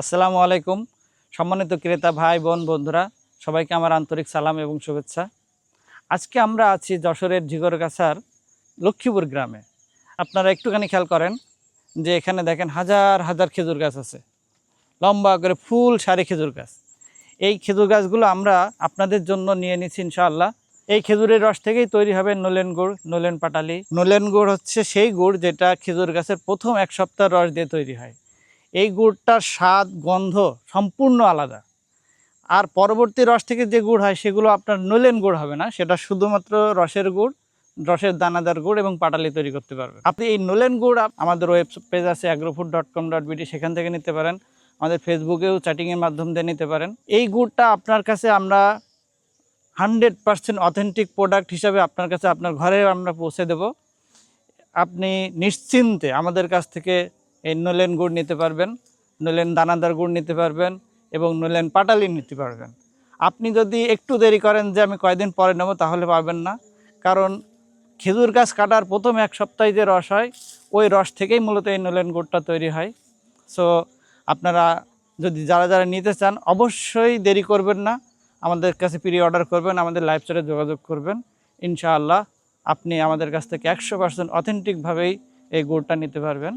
আসসালামু আলাইকুম। সম্মানিত ক্রেতা ভাই, বোন, বন্ধুরা, সবাইকে আমার আন্তরিক সালাম এবং শুভেচ্ছা। আজকে আমরা আছি যশোরের ঝিগরগাছার লক্ষ্মীপুর গ্রামে। আপনারা একটুখানি খেয়াল করেন যে এখানে দেখেন হাজার হাজার খেজুর গাছ আছে। লম্বা করে ফুল সারি খেজুর গাছ। এই খেজুর গাছগুলো আমরা আপনাদের জন্য নিয়ে নিচ্ছি ইনশাআল্লাহ। এই খেজুরের রস থেকেই তৈরি হবে নলেন গুড়, নলেন পাটালি। নলেন গুড় হচ্ছে সেই গুড় যেটা খেজুর গাছের প্রথম এক সপ্তাহ রস দিয়ে তৈরি হয়। এই গুড়টার স্বাদ, গন্ধ সম্পূর্ণ আলাদা। আর পরবর্তী রস থেকে যে গুড় হয়, সেগুলো আপনার নলেন গুড় হবে না, সেটা শুধুমাত্র রসের গুড়, রসের দানাদার গুড় এবং পাটালি তৈরি করতে পারবেন। আপনি এই নলেন গুড় আমাদের ওয়েব পেজ আছে agrofood dot com dot BD সেখান থেকে নিতে পারেন। আমাদের ফেসবুকেও চ্যাটিংয়ের মাধ্যম দিয়ে নিতে পারেন। এই গুড়টা আপনার কাছে আমরা হান্ড্রেড পার্সেন্ট অথেন্টিক প্রোডাক্ট হিসাবে আপনার কাছে আপনার ঘরে আমরা পৌঁছে দেব। আপনি নিশ্চিন্তে আমাদের কাছ থেকে এই নলেন গুড় নিতে পারবেন, নলেন দানাদার গুড় নিতে পারবেন এবং নলেন পাটালি নিতে পারবেন। আপনি যদি একটু দেরি করেন যে আমি কয়দিন পরে নেব তাহলে পাবেন না, কারণ খেজুর গাছ কাটার প্রথম এক সপ্তাহে যে রস হয়, ওই রস থেকেই মূলত এই নলেন গুড়টা তৈরি হয়। সো আপনারা যদি যারা যারা নিতে চান, অবশ্যই দেরি করবেন না, আমাদের কাছে প্রি অর্ডার করবেন, আমাদের লাইভ চ্যাটে যোগাযোগ করবেন। ইনশাআল্লাহ আপনি আমাদের কাছ থেকে একশো পার্সেন্ট অথেন্টিকভাবেই এই গুড়টা নিতে পারবেন।